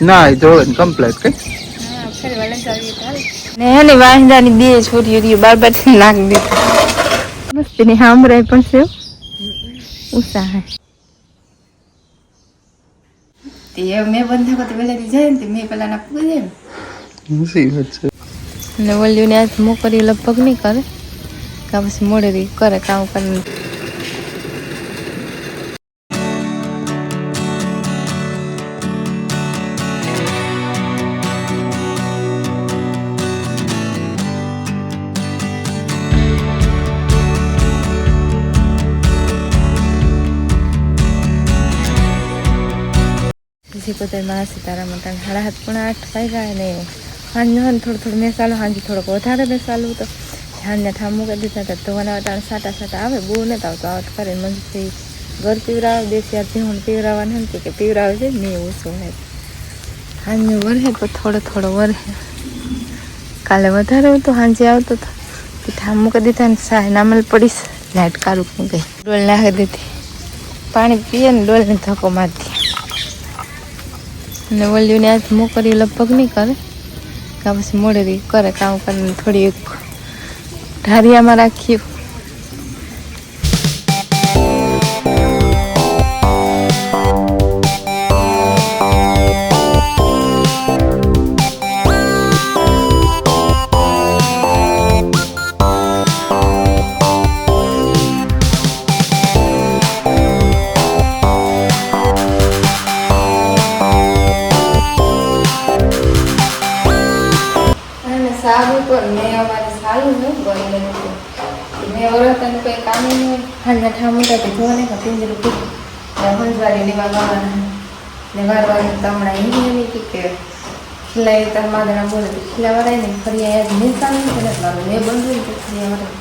ના એ ધોળે કમ્પ્લેટ કઈ ને એની વાંદાની બે છોરીઓ રહ્યો બાર બાર નાખ દીધું મસ્તી ની હામરાય પણ છે ઉષા હે. તે મેં બંધ થકો તો જાય ને મેં પેલા ના જાય ને છે. ને વલ્યુને આજ મોકરી લગભગ નહીં કરે. કા પછી મોડે કરે કામ કરીને પોતે માં સીતારામ ત્રણ સાડા હાથ પણ આઠ વાગ્યા ને સાંજે હોય ને થોડું થોડું મેસાલો સાંજે થોડોક વધારે મેસાલું તો સાંજના ઠામ મૂકી દીધા હતા, તો મને વટાણ સાટા સાટા આવે, બહુ નથી આવતો આવત કરે મનથી ઘર પીવરાવે દેશી આથી હું પીવરાવવાનું એમ કે પીવરાવે છે ને ઓછું હોય. સાંજે વરહે તો થોડો થોડો વરહે. કાલે વધારે હતો સાંજે આવતો હતો પીઠા મૂકી દીધા ને સાહેબ નામલ પડીશ લાઇટ હું ગઈ. ડોલ નાખી દીધી. પાણી પીએ ને ડોલને ધક્કો મારતી. ને વલ્યુને આજ મોકરી લગભગ નહીં કરે. કા પછી મોડેરી કરે કામ કરીને થોડી એક ઢારિયામાં રાખ્યું કોઈ કામ નહીં હાલના ઠામું તો જોવા નહીં કે પિંજરું કીધું ને હંજવારી લેવા ગાવાના ને વારવાની હમણાં એની એવી હતી કે ખીલાઈ તાર માદરા બોલે તો ખીલાવાળા ને ફરી યાદ મેં સારું નથી નથી મારું મેં બંધ તો ખીલાવાળા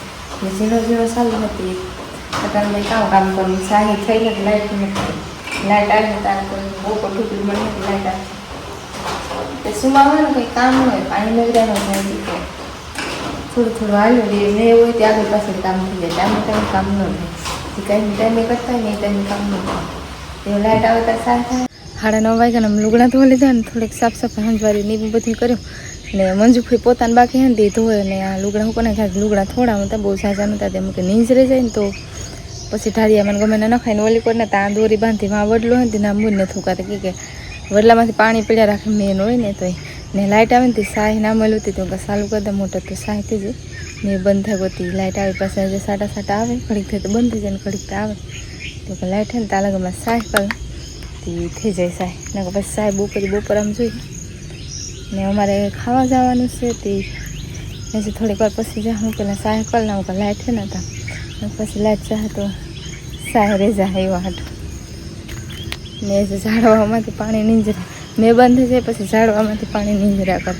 ને ઝીણો ઝીણો ચાલુ નથી અત્યારે મેં કામ કામ કર્યું સાહી થઈ લાઈટ નથી. લાઈટ આવી તારે કોઈ બહુ ટૂંકી મળે લાઈટ આવી. સુમાવાનું કંઈ કામ હોય. પાણી નજરાનું કે થોડું થોડું હાલ્યું રહે મેં હોય તે આગળ પાછળ કામ થઈ જાય. ટાઈમે ટાઈમે કામ ન થાય. જે ટાઈમે કરતા હોય ને એ ટાઈમે કામ ન થાય. એવું લાઇટ આવે સારું થાય. સાડા નવ વાગ્યા અમે લુગડા ધોવા લીધા ને થોડીક સાફ સફાઈ હંજવારી ને એવું બધું કર્યું. ને મંજુફી પોતાને બાકી હે ને તે ધોવે ને આ લુગડા હું કોને ખાય લુગડા થોડા હતા, બહુ સાજા નહોતા તેમ કે નીંજ રહી જાય ને તો પછી ઢાળિયા મને ગમે ને નખાય ને ઓલી કોઈને ત્યાં દોરી બાંધી માં વડલો હોય ને તેના મૂળને થૂકાતે કે વડલામાંથી પાણી પીડ્યા રાખે મેન હોય ને તો ને લાઇટ આવે ને તે સાહી ના મળ્યું હતી તો કે સાલું કરી દે મોટર તો સાહી થઈ જાય. ને બંધ થઈ ગઈ લાઇટ આવી પાસે જે સાટા સાટા આવે, ઘડીક થાય તો બંધ થઈ જાય ને ઘડીક આવે. તો લાઇટ હે ને તાલા ગમે સાહી કરે તે થઈ જાય સાહી ને પછી સાહી બપોરે બપોર આમ જોઈએ. ને અમારે ખાવા જવાનું છે તે પછી થોડીક વાર પછી જા. હું પેલા સાહ કરી નાખું કે લાઇટ છે ને તા પછી લાઇટ જાય તો સાહે રે જાય એવા હતું ને ઝાડવામાંથી પાણી નીંજરા મેં બંધ થઈ જાય પછી ઝાડવામાંથી પાણી નીંજરા કર.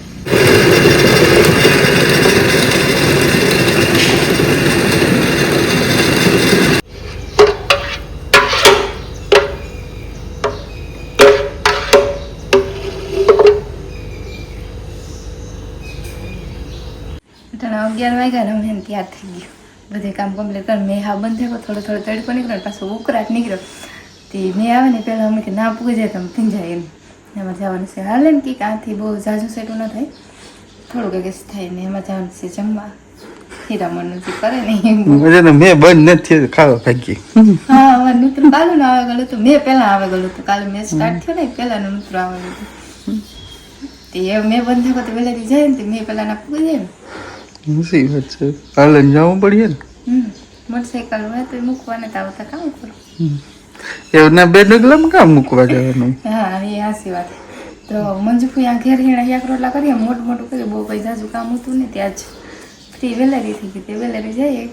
અગિયાર વાગ્યા ને અમે ત્યાં થઈ ગયું. બધે કામ કમ્પ્લીટ કર, મેં હા બંધ થયો થોડો થોડો તડકો નીકળ્યો પાછો ઉકરાટ નીકળ્યો. તે મેં આવે ને પહેલાં અમે કે ના પૂગે જાય તમે પીંજાય એમ. એમાં જવાનું છે. હાલે ને કંઈક આથી બહુ ઝાઝું સેટું ન થાય. થોડુંક કંઈક થાય ને એમાં જવાનું છે જમવા. હીરામણનું નથી કરે ને મેં બંધ નથી થયું ખાવા ભાગી હા અમારે મિત્ર કાલુ ના આવે ગયું હતું મેં પહેલાં આવે ગયેલું હતું. કાલે મેં સ્ટાર્ટ થયો ને પહેલાંનું મિત્ર આવે હતું. તે મેં બંધ થયો તો વહેલાથી જાય ને તે મેં પહેલાં ના પૂગી જાય ને સી વાત છે. કાલે જવું પડીએ ને? મોટરસાઇકલ હોય તો મૂકવાને તો આવતા કામ કરું એવું ના બે ડગલામાં કામ મૂકવા જવાનું? હા એ હાસી વાત. તો મંજુકુ આ ઘેર ઘેર એક રોટલા કરીએ મોટું મોટું કરીએ બહુ કઈ જાજુ કામ હતું ને ત્યાં જ ફ્રી વેલેરી થઈ ગઈ તે વેલેરી જઈએ.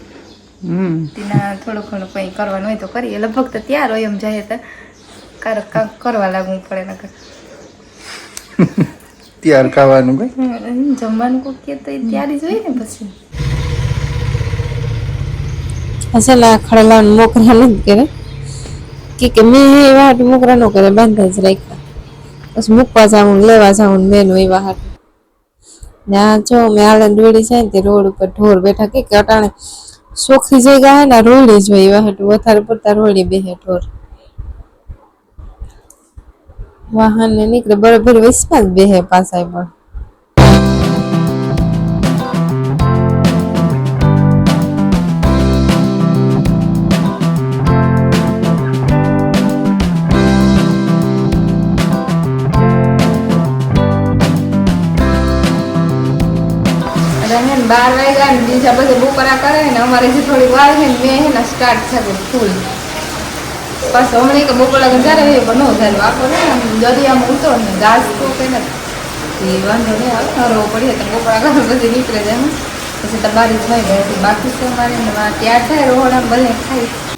હમ. તેના થોડું ઘણું કંઈ કરવાનું હોય તો કરીએ લગભગ તો ત્યાર હોય એમ જઈએ તો. કારક કાંક કરવા લાગવું પડે નકર. ત્યાર ખાવાનું કઈ? જમવાનું કોઈ કે તો ત્યારે જ હોય ને પછી. અસલ આ ખડલા મોકરા નથી કરે કે કે મેં એવા હાટ મોકરા નો કરે બાંધા જ રાખ્યા. પછી મૂકવા જાઉં લેવા જાઉં મેનું એવા હાટ. ને આ જો મેં આળંદ દોડી જાય ને તે રોડ ઉપર ઢોર બેઠા કે અટાણે સોખી જગ્યા હે ને રોડી જ હોય એવા હાટું. વધારે પડતા રોડી બેહે ઢોર. વાહન ને નીકળે, બરોબર વિશ્વાસ બેહે પાછા પણ. ને બાર વાગ્યા ને બીજા બધા બપોરા કરે ને અમારે જે થોડી વાર છે ને મેં હે ને સ્ટાર્ટ થાય ફૂલ બસ હમણાં કે બપોરા જ્યારે એ પણ ન થાય. વાપો ને આમ દરિયામાં ઉતરો ને ગાસ તો કે એ વાંધો નહીં આવે હરવો પડીએ તો બપોરા કરો પછી નીકળે જાય. પછી તમારી જ હોય, બાકી તો અમારે ત્યાં થાય રોહડા બધે ખાઈ.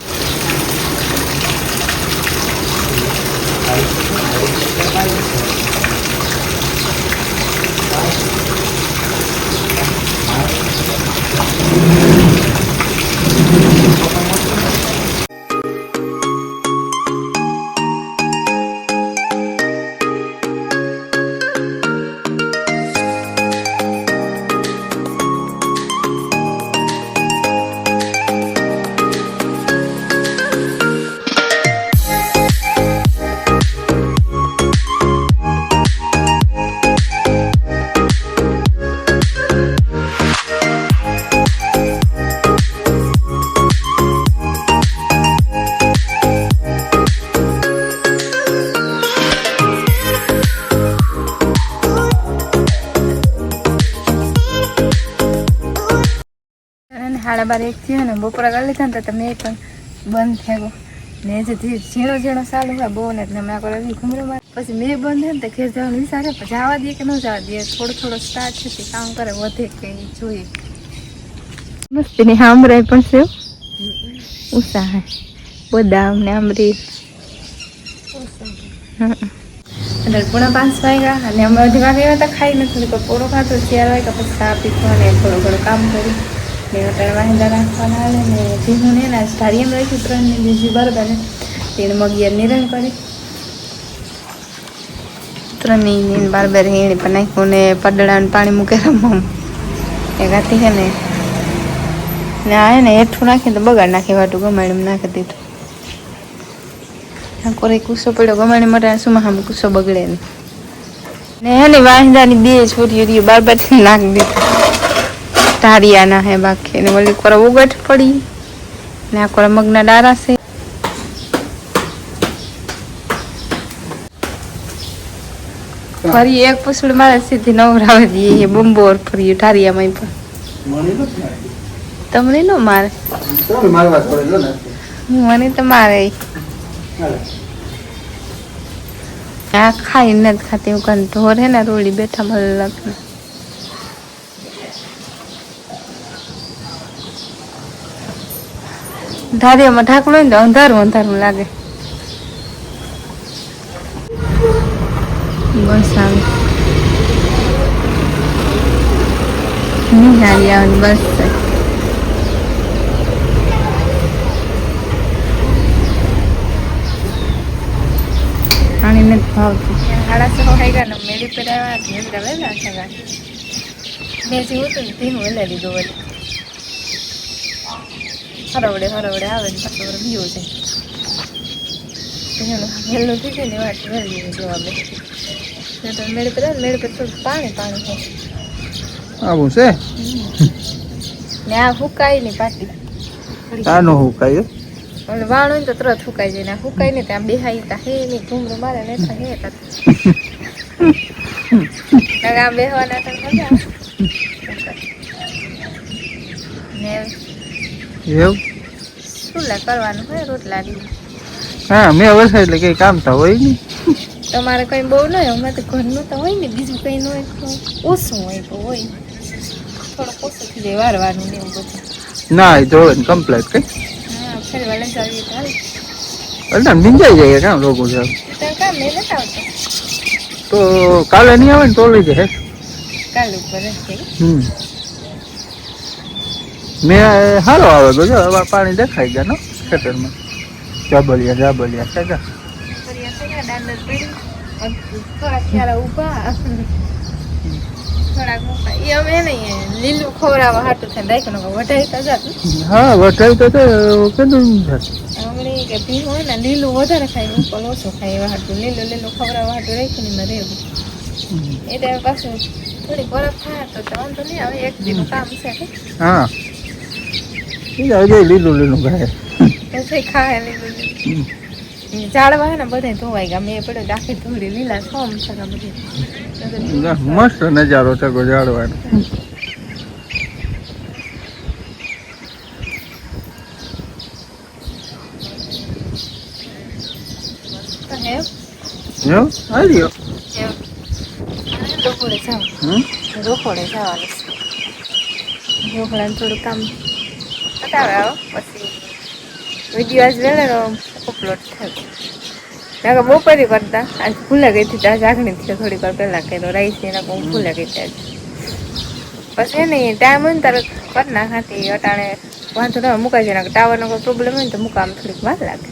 સાડા બાર એક થયો ને બપોરા કરી લીધા ને તો મેં પણ બંધ થયો ને જે ઝીણો ઝીણો સારું હોય બહુ ને મેં આગળ ઘૂમરો મારે. પછી મેં બંધ થાય ને તો ઘેર જવાનું વિચારે પણ જવા દે કે ન જવા દે થોડો થોડો સ્ટાર્ટ છે તે કામ કરે વધે કે જોઈએ. મસ્તી ને સાંભળાય પણ છે ઉષા હે બદામ ને આમરી એટલે પૂણા પાંચ વાગ્યા અને અમે અઢી વાગે તો હતા નથી થોડીક પોરો ખાતો ચાર વાગ્યા પછી ચા પીધો અને થોડું ઘણું કામ કર્યું. ને અત્યારે વાહિંદા રાખવાના આવે ને ભીનું ને ના સારી એમ રાખ્યું ત્રણ ને બીજી બરાબર ને તેને મગિયાર નિરણ કરી. ત્રણની નીન બાર બાર હેણી પણ નાખ્યું ને પડડાનું પાણી મૂકે રમવા એ ગાતી છે ને. ને આ હે ને હેઠું નાખીને તો બગાડ નાખી, વાટું ગમાડીને નાખી દીધું. કોરે કુસો પડ્યો ગમાડી માટે શું હામ કુસો બગડે ને. હે ને વાંદાની બે છોરીઓ બાર બાર નાખી દીધું. ટારિયાના હે બાકી. ને વળી કોરા ઉગટ પડી. ને આ કોરા મગના ડારા છે. ફરી એક પૂછડ મારે સીધી નવરાવ દઈએ એ બમ્બોર ફરી ટારિયામાં પણ તમને નો મારે? મને તો મારે. આ ખાઈ નથી ખાતી હું કન ઢોર હે ને રોડી બેઠા મળે લાગે ધારિયામાં ઢાંકણું હોય ને અંધારું અંધારું લાગે. બસ આવે. નિહાળી આવે બસ પાણી નથી ભાવતું. સાડા છ વાગ્યા ને મેળી પર ઘેર વહેલા થયા. મેં જે હતું ધીમું વહેલા હરવડે હરવડે આવે ને પાછો છે એનું વહેલું થઈ જાય ને વાત વહેલી જોવા બે પર આવે પર થોડું પાણી પાણી થાય. આવું છે? ને આ હુકાય નહીં પાટી આનો હું? કાંઈ ઓલે વાણ ને તો તરત હુકાઈ જાય. ને હુકાય નહીં ત્યાં બેહાઈ તા. હે ઘૂમરું મારે ને હે તા આમ બેહવાના તો મજા ને એવું? કરવાનું હોય રોટલા દી હા મેં વર્ષે એટલે કઈ કામ તો હોય નહીં. તમારે કઈ બહુ ન હોય અમે તો ઘરનું તો હોય ને બીજું કઈ ન હોય તો ઓછું હોય તો હોય. થોડુંક ઓછું થઈ જાય વારવાનું ને એવું બધું. ના એ જોવે ને કમ્પ્લેટ કઈ. હા ફરી વાલે ચાલીએ તો હાલે. ભીંજાઈ જાય કામ લોકો છે? કામ મેં નથી આવતો તો કાલે નહીં આવે ને તો લઈ જાય કાલ ઉપર હમ. મેં હારો આવે તો જો પાણી દેખાઈ ગયા નો ખેતરમાં. જાબલિયા જાબલિયા છે જા હા વટાઈ તો છે કે ભી હોય ને લીલું વધારે ખાય ઉપર ઓછું ખાય એવા હાટું. લીલું લીલું ખવડાવવા હાટું રાખ્યું ને એમાં રહેવું. એ પાછું થોડી બરફ થાય તો વાંધો નહીં આવે એક દીનું કામ છે. હા. આજે લીલું લીલું ખાય પછી ખાય લીલું ઝાડવા ને બધે ધોવાઈ ગયા. મેં પડ્યો ધોળી લીલા સોમ બધી. મસ્ત નજારો આવ્યો એમ રોકડે રોકડે જવાનું. રોકડાને થોડું કામ બતાવે આવો પછી વીડિયો આજ વેળેનો અપલોડ થયો. નાકા બપોરે કરતા આજ ભૂલે ગઈ હતી ત્યાં જાગણી છે થોડીક વાર પહેલાં કર્યો રાઈસ એના બહુ ભૂલે ગઈ હતી આજે. પછી એને ટાઈમ હોય ને તારે કરી નાખાતી અટાણે વાંધો ન મુકાઈ જાય ટાવરનો કોઈ પ્રોબ્લેમ હોય ને તો મુકામ થોડીક વાર લાગે.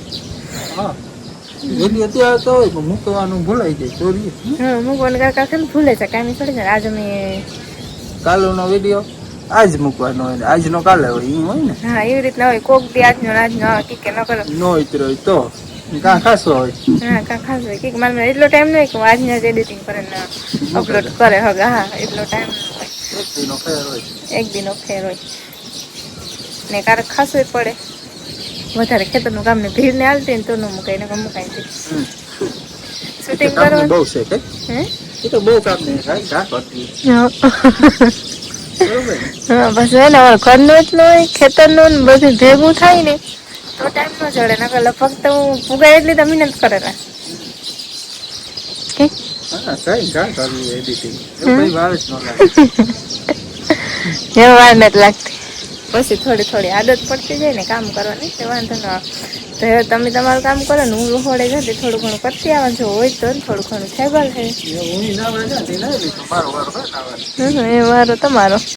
વેલી અત્યારે તો હોય પણ મૂકવાનું ભૂલાઈ જાય ચોરી હા મૂકવાનું કાકા છે ને ભૂલે છે કાંઈ ચડી જાય આજે મેં કાલોનો વીડિયો આજ મૂકવાનો હોય ને આજનો કાલે હોય ઈ હોય ને. હા એવી રીતના હોય કોક દી આજનો ને આજનો આવે કે ન કરો. નો ઇતરો હોય તો કાં ખાસો હોય. હા કાં ખાસ હોય કે મારે એટલો ટાઈમ નહીં કે આજના જ એડિટિંગ કરે ને અપલોડ કરે હવે હા એટલો ટાઈમ એક દીનો ફેર હોય. એક દિનો ફેર હોય. ને કારક ખાસું પડે. વધારે ખેતરનું કામ ને ભીડ ને હાલતી ને તો ન મુકાય ને મુકાય છે. શૂટિંગ કામની બહુ છે કે? હે? એ તો બહુ કામ ને ઘા કરતી? હા બસ હે ને હવે ઘરનું એટલું હોય ખેતરનું ને બધું ભેગું થાય ને તો ટાઈમ ન જડે નકર લગભગ તો હું પુગાય એટલી તો મહેનત કરે ને. કે હા કઈ ઘા કરવી એડિટિંગ એવું કઈ વાર જ ન લાગે. એ વાર નથી લાગતી. પછી થોડી થોડી આદત પડતી જાય ને કામ કરવાની તે વાંધો ન તો હવે તમે તમારું કામ કરો ને હું રોહોડે જતી થોડું ઘણું કરતી આવે જો હોય તો ને થોડું ઘણું ના ને ના ના વળે. હમ, એ વારો તમારો.